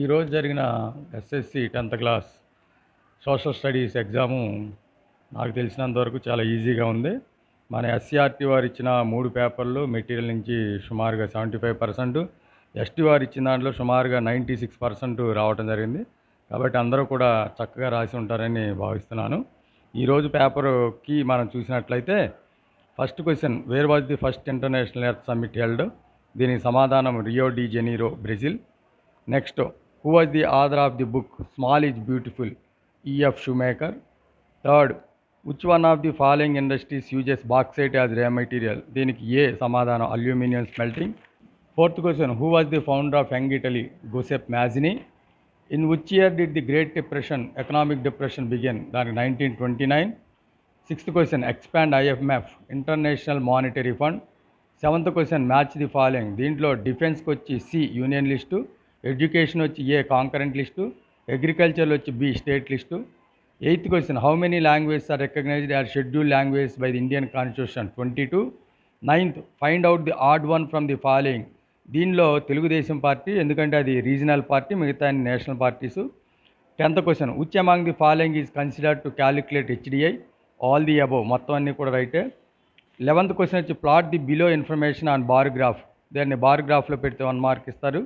ఈరోజు జరిగిన SSC tenth class social studies exam నాకు తెలిసినంత వరకు చాలా ఈజీగా ఉంది మన ఎస్సీఆర్టీ వారు ఇచ్చిన మూడు పేపర్లు మెటీరియల్ నుంచి సుమారుగా సెవెంటీ ఫైవ్ పర్సెంట్ ఎస్టీ వారు ఇచ్చిన దాంట్లో సుమారుగా నైంటీ సిక్స్ పర్సెంట్ రావడం జరిగింది కాబట్టి అందరూ కూడా చక్కగా రాసి ఉంటారని భావిస్తున్నాను ఈరోజు పేపర్కి మనం చూసినట్లయితే first question where was the first international earth summit held దీనికి సమాధానం Rio de Janeiro Brazil next who was the author of the book small is beautiful EF maker third which one of the following industries uses bauxite as raw material దీనికి ఏ సమాధానం aluminium smelting fourth question who was the founder of young Italy Giuseppe Mazzini in which year did the great depression economic depression begin దానికి nineteen twenty nine sixth question expand IFF international monetary fund seventh question match the following దీంట్లో డిఫెన్స్కి వచ్చి C union list education వచ్చి A concurrent list agriculture వచ్చి B state list eighth question how many language are recognised or scheduled language by the Indian constitution twenty two ninth find out the odd one from the following దీనిలో Telugu Desam party ఎందుకంటే అది regional party మిగతా national parties tenth question which among the following is considered to calculate HDI all the above మొత్తం అన్నీ కూడా రైటే eleventh question వచ్చి plot the below information on bar graph దాన్ని బార్గ్రాఫ్లో పెడితే వన్ మార్క్ ఇస్తారు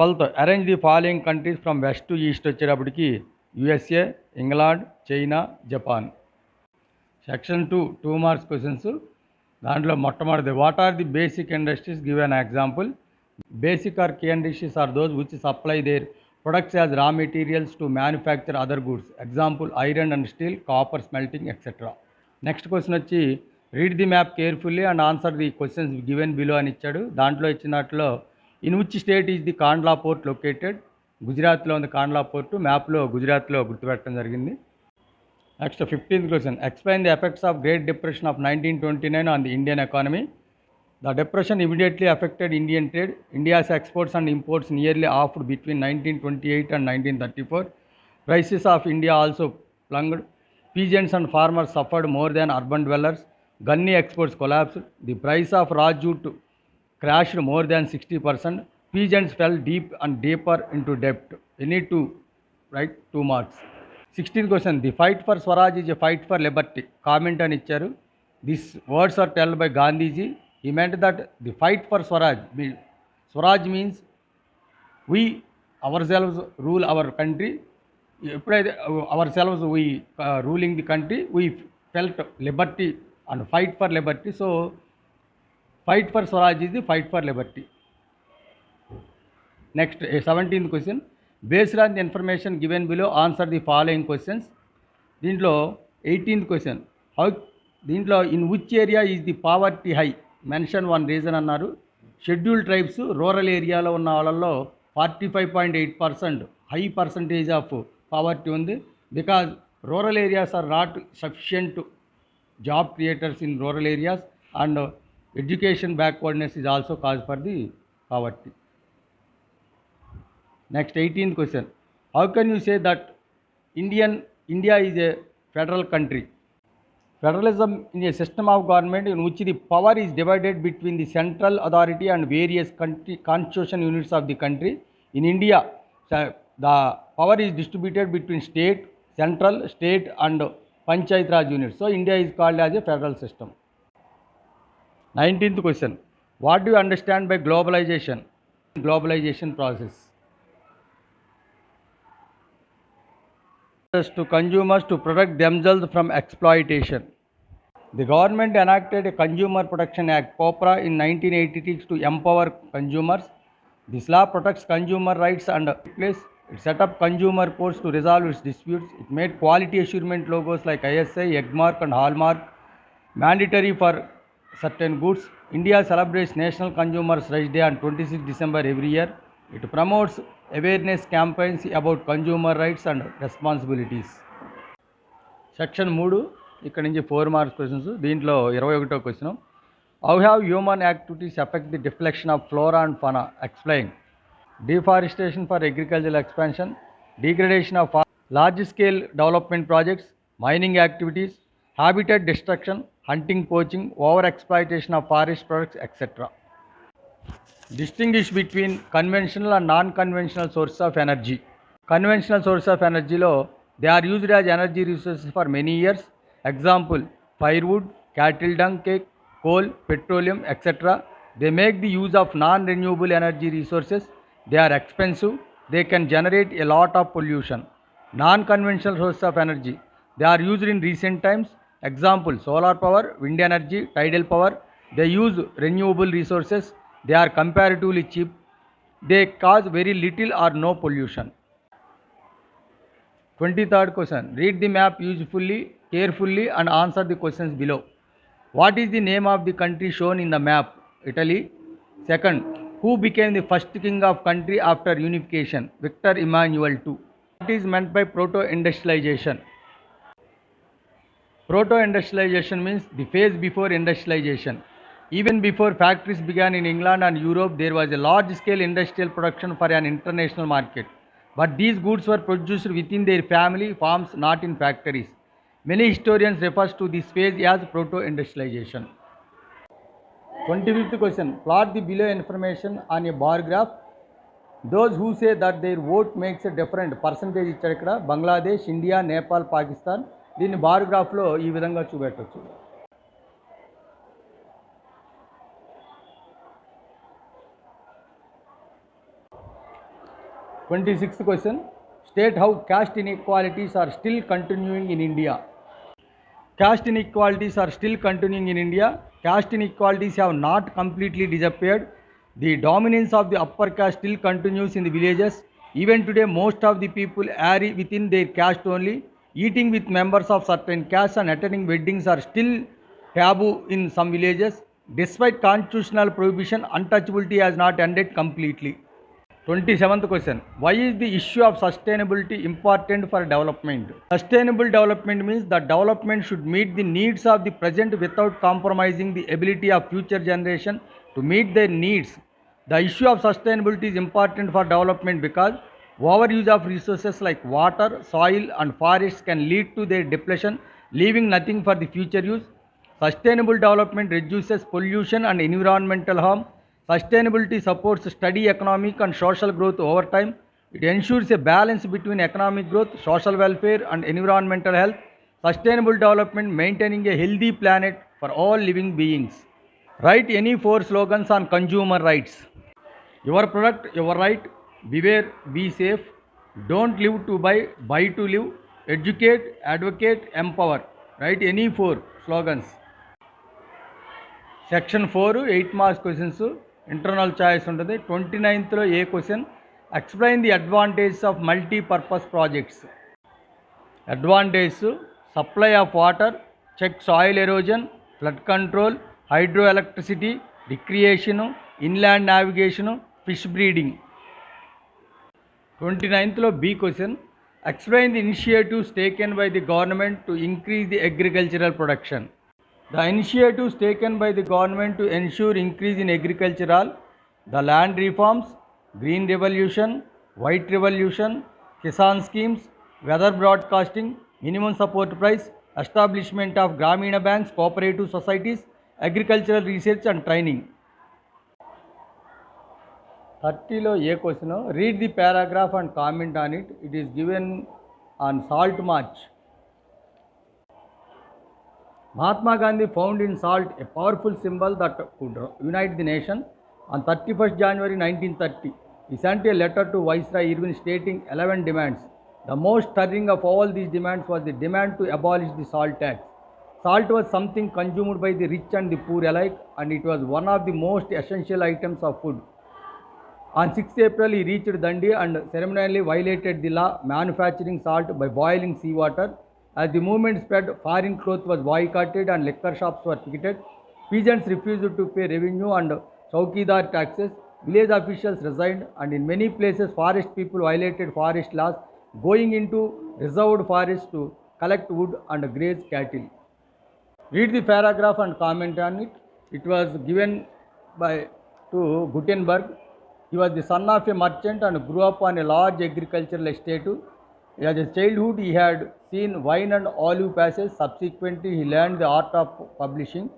twelfth arrange the following countries from west to east వచ్చేటప్పటికి USA England China Japan section two two marks questions దాంట్లో మొట్టమొదటిది what are the basic industries give an example basic or key industries are those which supply their products as raw materials to manufacture other goods example iron and steel copper smelting etcetera next question వచ్చి read the map carefully and answer the questions given below అని ఇచ్చాడు దాంట్లో ఇచ్చినట్లో in which state is the Kandla port located గుజరాత్లో ఉంది Kandla port మ్యాప్లో గుజరాత్లో గుర్తుపెట్టడం జరిగింది next fifteenth question explain the effects of great depression of nineteen twenty nine on the Indian economy the depression immediately affected Indian trade India's exports and imports nearly halved between nineteen twenty eight and nineteen thirty four prices of India also plunged peasants and farmers suffered more than urban dwellers gunny exports collapse the price of to crashed more than 60%. Pigeons fell deep and deeper into debt. You any to write two marks sixteen question the fight for Swaraj is a fight for liberty comment అని ఇచ్చారు this words are told by Gandhiji ఈ meant that the fight for Swaraj me Swaraj means we ourselves rule our country ఎప్పుడైతే ourselves we ruling the country we felt liberty and fight for liberty so fight for Swaraj ఇది fight for liberty next seventeenth question based on the information given below answer the following questions దీంట్లో eighteenth question how దీంట్లో in which area is the poverty high mention one reason అన్నారు schedule tribes rural ఏరియాలో ఉన్న వాళ్ళల్లో forty five point eight percent high percentage of poverty ఉంది because rural areas are not sufficient job creators in rural areas and Education backwardness is also cause for the poverty. Next, 18th question. How can you say that India is a federal country? Federalism is a system of government in which the power is divided between the central authority and various constitution units of the country. In India, the power is distributed between state, central, state and Panchayat Raj units. So, India is called as a federal system. Nineteenth question what do understand by globalisation globalisation process to consumers to protect themselves from exploitation. The government enacted a Consumer Protection Act, COPRA, in 1986 to empower consumers. This law protects consumer rights and place. It set up consumer courts to resolve its disputes. It made quality assurance logos like ISI, Eggmark, and Hallmark mandatory for certain goods India celebrates national National rice day Day twenty six December every year it promotes awareness campaigns about consumer rights and responsibilities section మూడు ఇక్కడ నుంచి four marks questions దీంట్లో ఇరవై ఒకటో question how have human activities effect the deflection of flora and fauna explain deforestation for agricultural expansion degradation of large scale development projects mining activities habitat destruction hunting, poaching, over-exploitation of forest products, etc. Distinguish between conventional and non-conventional sources of energy. Conventional sources of energy, they are used as energy resources for many years. Example, firewood, cattle dung cake, coal, petroleum, etc. They make the use of non-renewable energy resources. They are expensive. They can generate a lot of pollution. Non-conventional sources of energy, they are used in recent times Example, solar power, wind energy, tidal power, they use renewable resources, they are comparatively cheap, they cause very little or no pollution. 23rd question, read the map usefully, carefully and answer the questions below. What is the name of the country shown in the map? Italy. Second, who became the first king of country after unification? Victor Emmanuel II. What is meant by proto-industrialization? Proto industrialization means the phase before industrialization. Even before factories began in England and Europe, there was a large scale industrial production for an international market. But these goods were produced within their family farms, not in factories. Many historians refer to this phase as proto industrialization. 25th question Plot the below information on a bar graph. Those who say that their vote makes a different percentage ఇచ్చారు ఇక్కడ Bangladesh India Nepal Pakistan దీన్ని bar ఈ విధంగా చూపెట్టచ్చు twenty sixth question state how caste inequalities are still continuing in India caste inequalities are still continuing in India caste inequalities have not completely disappeared the dominance of the upper caste still continues in the villages even today most of the people marry within their caste only Eating with members of certain castes and attending weddings are still taboo in some villages. Despite constitutional prohibition, untouchability has not ended completely. 27th question Why is the issue of sustainability important for development? Sustainable development means that development should meet the needs of the present without compromising the ability of future generation to meet their needs. The issue of sustainability is important for development because Overuse of resources like water, soil and forests can lead to their depletion, leaving nothing for the future use. Sustainable development reduces pollution and environmental harm. Sustainability supports steady economic and social growth over time. It ensures a balance between economic growth, social welfare and environmental health. Sustainable development maintaining a healthy planet for all living beings. Write any four slogans on consumer rights. Your product, your right, beware be safe don't live to buy buy to live educate advocate empower write any four slogans section four eight marks questions internal choice ఉంటుంది twenty నైన్త్లో A question explain the advantages of multipurpose projects advantage supply of water check soil erosion flood control hydro electricity recreation inland navigation fish breeding 29th B question. Explain the initiatives taken by the government to increase the agricultural production. The initiatives taken by the government to ensure increase in agricultural, the land reforms, green revolution, white revolution, Kisan schemes, weather broadcasting, minimum support price, establishment of Gramina banks, cooperative societies, agricultural research and training. 30 a question, read the paragraph and comment on it. It is given on Salt March. Mahatma Gandhi found in salt a powerful symbol that could unite the nation. On 31st January 1930, he sent a letter to Viceroy Irwin stating 11 demands. The most stirring of all these demands was the demand to abolish the salt tax. Salt was something consumed by the rich and the poor alike, and it was one of the most essential items of food. On 6th April, he reached Dandi and ceremonially violated the law manufacturing salt by boiling seawater. As the movement spread, foreign cloth was boycotted and liquor shops were picketed. Peasants refused to pay revenue and chowkidar taxes. Village officials resigned and in many places forest people violated forest laws going into reserved forests to collect wood and graze cattle. Read the paragraph and comment on it. It was given by to Gutenberg He was the son of a merchant and grew up on a large agricultural estate. As a childhood, he had seen wine and olive passes. Subsequently, he learned the art of publishing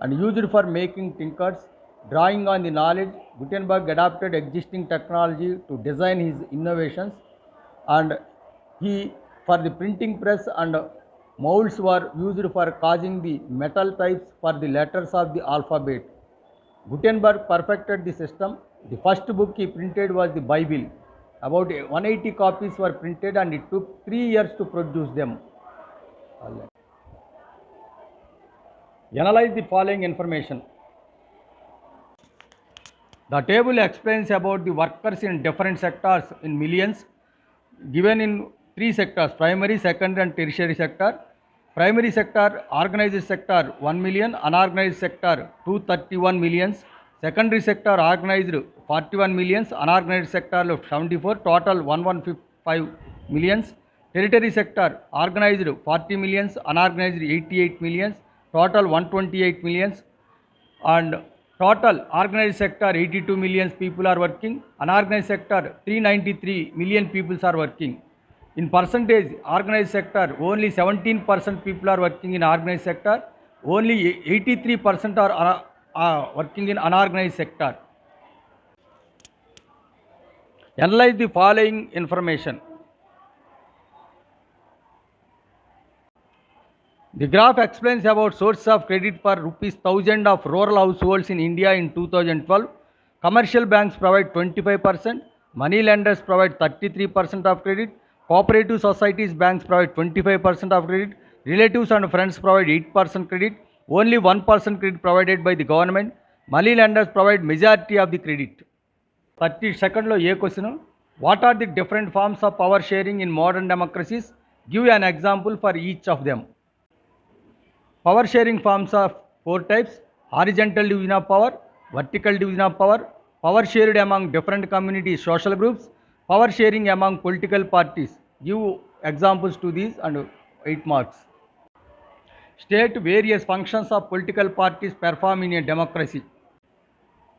and used it for making tinkers. Drawing on the knowledge, Gutenberg adapted existing technology to design his innovations, and he for the printing press and molds were used for causing the metal types for the letters of the alphabet. Gutenberg perfected the system the first book he printed was the Bible. About 180 copies were printed and it took 3 years to produce them. Analyze the following information. The table explains about the workers in different sectors in millions, given in 3 sectors: primary, secondary and tertiary sector. Primary sector, organized sector 1 million, unorganized sector 231 millions, secondary sector organised forty one millions unorganised సెక్టార్లో seventy four total one one fif five millions territory sector organised forty millions unorganised eighty eight millions total one twenty eight millions and total organised sector eighty two millions people are working unorganised sector three ninety three million peoples are working in percentage organise sector only seventeen percent people are working in organise sector only eighty three percent are working in unorganized sector. Analyze the following information. The graph explains about source of credit per rupees 1000 of rural households in India in 2012. Commercial banks provide 25%, money lenders provide 33% of credit, cooperative societies banks provide 25% of credit, relatives and friends provide 8% credit, Only 1% credit provided by the government. Money lenders provide majority of the credit. 30 seconds lo ye question. What are the different forms of power sharing in modern democracies? Give an example for each of them. Power sharing forms are 4 types: horizontal division of power, vertical division of power, power shared among different community social groups, power sharing among political parties. Give examples to these and 8 marks state various functions of political parties perform in a democracy.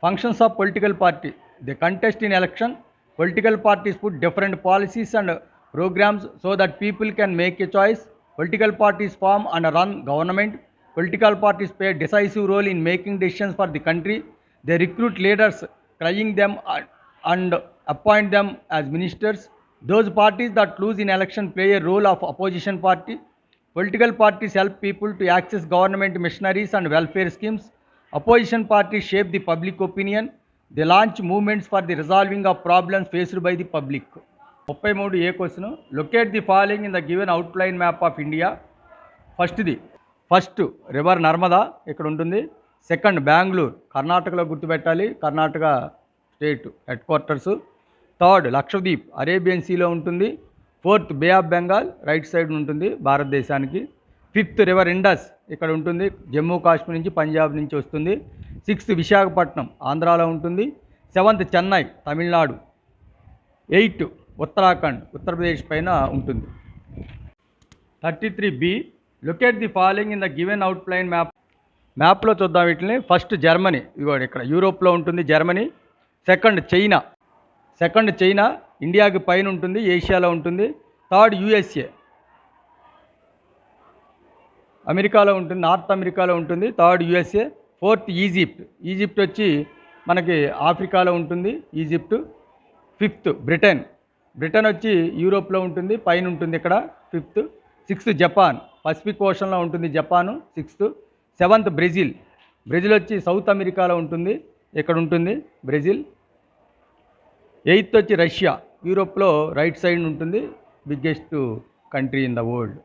Functions of political party. They contest in election. Political parties put different policies and programs so that people can make a choice. Political parties form and run government. Political parties play a decisive role in making decisions for the country. They recruit leaders, crying them and appoint them as ministers. Those parties that lose in election play a role of opposition party. Political parties help people to access government machineries and welfare schemes opposition party shape the public opinion the launch movements for the resolving of problems faced by the public ముప్పై మూడు A question locate the following in the given out line map of India first the first river Narmada ఇక్కడ ఉంటుంది second Bengaluru కర్ణాటకలో గుర్తుపెట్టాలి Karnataka state headquarters third Lakshadweep అరేబియన్సీలో ఉంటుంది fourth bay of Bengal right side ఉంటుంది భారతదేశానికి fifth river Indus ఇక్కడ ఉంటుంది జమ్మూ కాశ్మీర్ నుంచి పంజాబ్ నుంచి వస్తుంది సిక్స్త్ విశాఖపట్నం ఆంధ్రాలో ఉంటుంది సెవెంత్ చెన్నై తమిళనాడు ఎయిట్ ఉత్తరాఖండ్ ఉత్తరప్రదేశ్ పైన ఉంటుంది thirty three B locate the following in the given outline map map చూద్దాం వీటిని ఫస్ట్ జర్మనీ ఇక్కడ యూరోప్లో ఉంటుంది Germany second China second China ఇండియాకి పైన ఉంటుంది ఏషియాలో ఉంటుంది థర్డ్ యుఎస్ఏ అమెరికాలో ఉంటుంది నార్త్ అమెరికాలో ఉంటుంది third USA fourth Egypt Egypt వచ్చి మనకి ఆఫ్రికాలో ఉంటుంది ఈజిప్ట్ ఫిఫ్త్ బ్రిటన్ బ్రిటన్ వచ్చి యూరోప్లో ఉంటుంది పైన ఉంటుంది ఇక్కడ ఫిఫ్త్ సిక్స్త్ జపాన్ పసిఫిక్ ఓషన్లో ఉంటుంది Japan sixth seventh Brazil Brazil వచ్చి సౌత్ అమెరికాలో ఉంటుంది ఇక్కడ ఉంటుంది బ్రెజిల్ ఎయిత్ వచ్చి రష్యా యూరోప్లో రైట్ సైడ్ ఉంటుంది biggest country in the world